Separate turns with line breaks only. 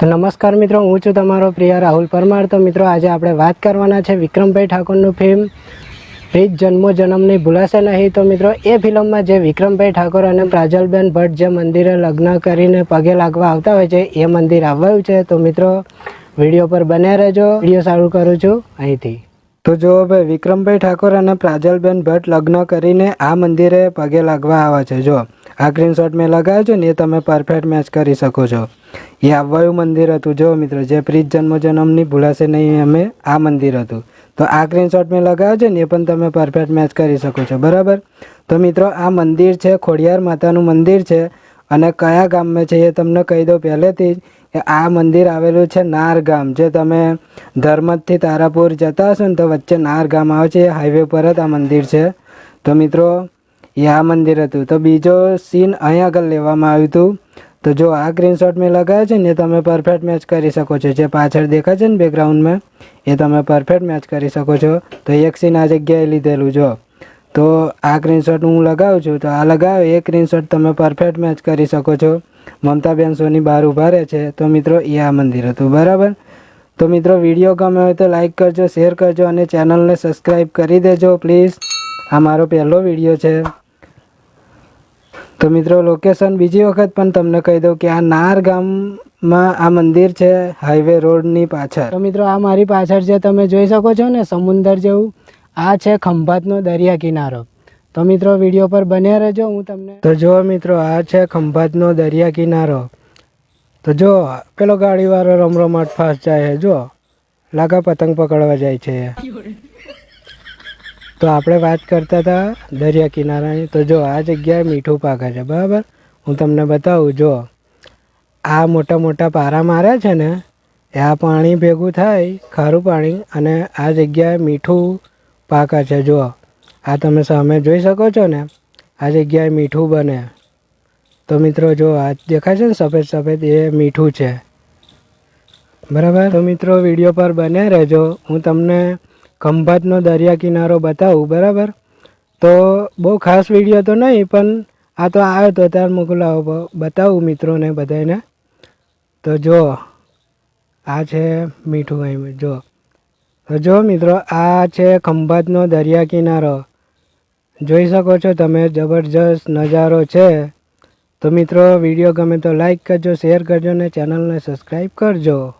તો નમસ્કાર મિત્રો, હું છું તમારો પ્રિય રાહુલ પરમાર. તો મિત્રો, આજે આપણે વાત કરવાના છે વિક્રમભાઈ ઠાકોરનું ફિલ્મ રીત જન્મો જન્મની ભૂલાશે નહીં. તો મિત્રો, એ ફિલ્મમાં જે વિક્રમભાઈ ઠાકોર અને પ્રાજલબેન ભટ્ટ જે મંદિરે લગ્ન કરીને પગે લાગવા આવતા હોય છે, એ મંદિર આવ્યું છે. તો મિત્રો, વીડિયો પર બન્યા રહેજો. વીડિયો સારું કરું છું અહીંથી. તો જુઓ ભાઈ, વિક્રમભાઈ ઠાકોર અને પ્રાજલબેન ભટ્ટ લગ્ન કરીને આ મંદિરે પગે લાગવા આવે છે. જો આ સ્ક્રીનશોટ મેં લગાવ્યો છે ને એ તમે પરફેક્ટ મેચ કરી શકો છો. એ આવવાયું મંદિર હતું. જો મિત્રો, જે પ્રીત જન્મજન્મની ભૂલાશે નહીં અમે આ મંદિર હતું. તો આ સ્ક્રીનશોટ મેં લગાવ્યો છે ને એ પણ તમે પરફેક્ટ મેચ કરી શકો છો. બરાબર? તો મિત્રો, આ મંદિર છે, ખોડિયાર માતાનું મંદિર છે અને કયા ગામમાં છે એ તમને કહી દઉં પહેલેથી જ કે આ મંદિર આવેલું છે નાર ગામ. જે તમે ધર્મદથી તારાપુર જતા હશો ને તો વચ્ચે નાર ગામ આવે છે, એ હાઈવે પર જ આ મંદિર છે. તો મિત્રો એ આ મંદિર હતું. તો બીજો સીન અહીંયા આગળ લેવામાં આવ્યું હતું. તો જો આ સ્ક્રીનશોટ મેં લગાવ્યો છે ને, એ તમે પરફેક્ટ મેચ કરી શકો છો. જે પાછળ દેખાય છે ને બેકગ્રાઉન્ડમાં એ તમે પરફેક્ટ મેચ કરી શકો છો. તો એક સીન આ જગ્યાએ લીધેલું, જો. તો આ સ્ક્રીનશોટ હું લગાવું છું. તો આ લગાવ્યો એ સ્ક્રીનશોટ તમે પરફેક્ટ મેચ કરી શકો છો. મમતાબેન સોની બહાર ઊભા રહે છે. તો મિત્રો, એ આ મંદિર હતું. બરાબર? તો મિત્રો, વીડિયો ગમે હોય તો લાઈક કરજો શેર કરજો અને ચેનલને સબસ્ક્રાઈબ કરી દેજો પ્લીઝ આ મારો પહેલો વીડિયો છે. તો મિત્રો લોકેશન બીજી વખત પણ તમને કહી દઉં કે આ નાર ગામમાં આ મંદિર છે હાઈવે રોડની પાછળ. તો મિત્રો, આ મારી પાછળ છે, તમે જોઈ શકો છો ને, સમુંદર જેવું. આ છે ખંભાતનો દરિયા કિનારો. તો મિત્રો, વીડિયો પર બન્યા રહેજો, હું તમને તો જો મિત્રો, આ છે ખંભાતનો દરિયા કિનારો. તો જો પેલો ગાડીવાળો રમરમાટ ફાસ્ટ જાય છે જો લાગા પતંગ પકડવા જાય છે. તો આપણે વાત કરતા હતા દરિયા કિનારાની. તો જો, આ જગ્યાએ મીઠું પાકે છે, બરાબર? હું તમને બતાવું, જો. આ મોટા મોટા પારા માર્યા છે ને એ આ પાણી ભેગું થાય, ખારું પાણી, અને આ જગ્યાએ મીઠું પાકે છે, જો. આ તમે સામે જોઈ શકો છો ને, આ જગ્યાએ મીઠું બને. તો મિત્રો, જો, આ દેખાય છે ને, સફેદ સફેદ એ મીઠું છે. બરાબર? તો મિત્રો, વીડિયો પર બને રહેજો. હું તમને ખંભાતનો દરિયા કિનારો બતાવું, બરાબર? તો બહુ ખાસ વીડિયો તો નહીં, પણ આ તો આવ્યો તો ત્યારે મોકલાવો બતાવું મિત્રોને બધાને તો જો, આ છે મીઠું અહીં, જો. તો જો મિત્રો, આ છે ખંભાતનો દરિયા કિનારો. જોઈ શકો છો તમે, જબરજસ્ત નજારો છે. તો મિત્રો, વીડિયો ગમે તો લાઈક કરજો, શેર કરજો અને ચેનલને સબસ્ક્રાઈબ કરજો.